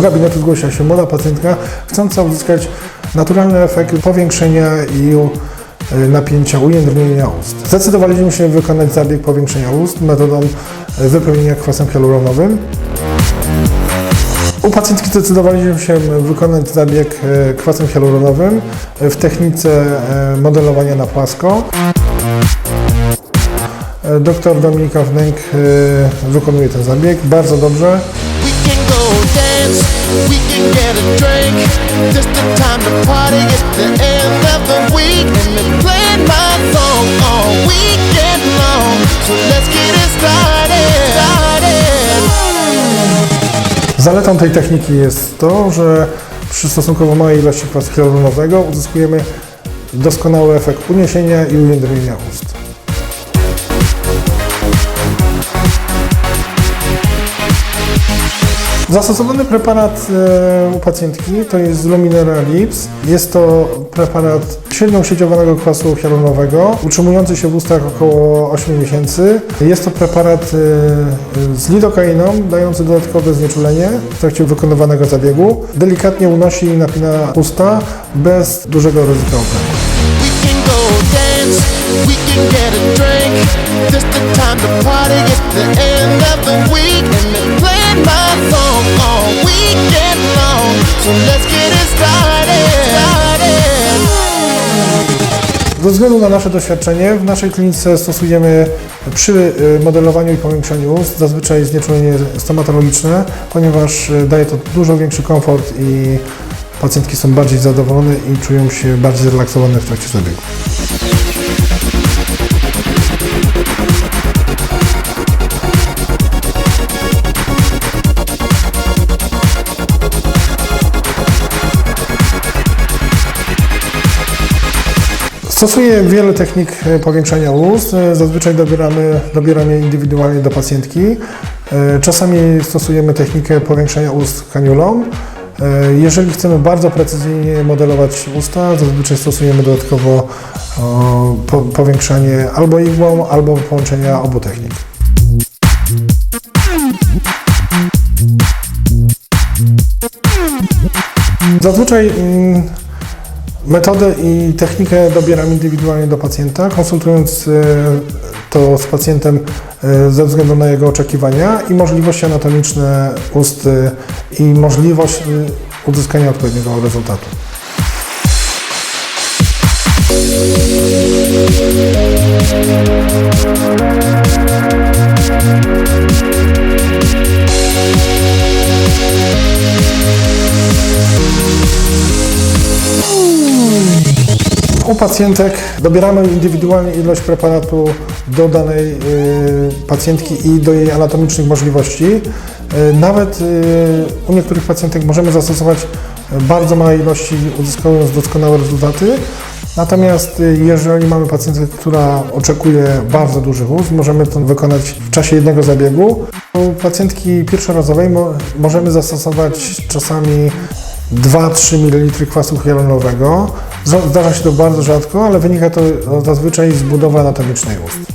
gabinetu zgłosiła się młoda pacjentka chcąca uzyskać naturalny efekt powiększenia i e, napięcia ujędrnienia ust. Zdecydowaliśmy się wykonać zabieg powiększenia ust metodą e, wypełnienia kwasem hialuronowym. U pacjentki zdecydowaliśmy się wykonać zabieg e, kwasem hialuronowym w technice modelowania na płasko. Doktor Dominika Wnęk wykonuje ten zabieg bardzo dobrze. Dance, we can get a drink. Just the time to party at the end of the week. And been playing my song all weekend long. So let's get it started. started. Zaletą tej techniki jest to, że przy stosunkowo małej ilości kwasu hialuronowego uzyskujemy doskonały efekt uniesienia i ujędrnienia ust. Zastosowany preparat e, u pacjentki to jest Luminera Lips. Jest to preparat średniosieciowego kwasu hialuronowego, utrzymujący się w ustach około 8 miesięcy. Jest to preparat e, z lidokainą, dający dodatkowe znieczulenie w trakcie wykonywanego zabiegu. Delikatnie unosi i napina usta bez dużego ryzyka obrębu. Let's get started. Ze względu na nasze doświadczenie w naszej klinice stosujemy przy y, modelowaniu i powiększaniu ust zazwyczaj znieczulenie stomatologiczne, ponieważ y, daje to dużo większy komfort i pacjentki są bardziej zadowolone i czują się bardziej zrelaksowane w trakcie zabiegu. Stosuję wiele technik e, powiększania ust. E, Zazwyczaj dobieramy, dobieram je indywidualnie do pacjentki. E, Czasami stosujemy technikę powiększania ust kaniulą. Jeżeli chcemy bardzo precyzyjnie modelować usta, zazwyczaj stosujemy dodatkowo powiększanie albo igłą, albo połączenia obu technik. Zazwyczaj mm, Metodę i technikę dobieram indywidualnie do pacjenta, konsultując e, to z pacjentem e, ze względu na jego oczekiwania i możliwości anatomiczne ust e, i możliwość uzyskania odpowiedniego rezultatu. U pacjentek dobieramy indywidualnie ilość preparatu do danej y, pacjentki i do jej anatomicznych możliwości. Y, nawet y, u niektórych pacjentek możemy zastosować bardzo małe ilości, uzyskując doskonałe rezultaty. Natomiast jeżeli mamy pacjentkę, która oczekuje bardzo dużych ust, możemy to wykonać w czasie jednego zabiegu. U pacjentki pierwszorazowej mo możemy zastosować czasami 2-3 ml kwasu hialuronowego. Zdarza się to bardzo rzadko, ale wynika to zazwyczaj z budowy anatomicznej ust.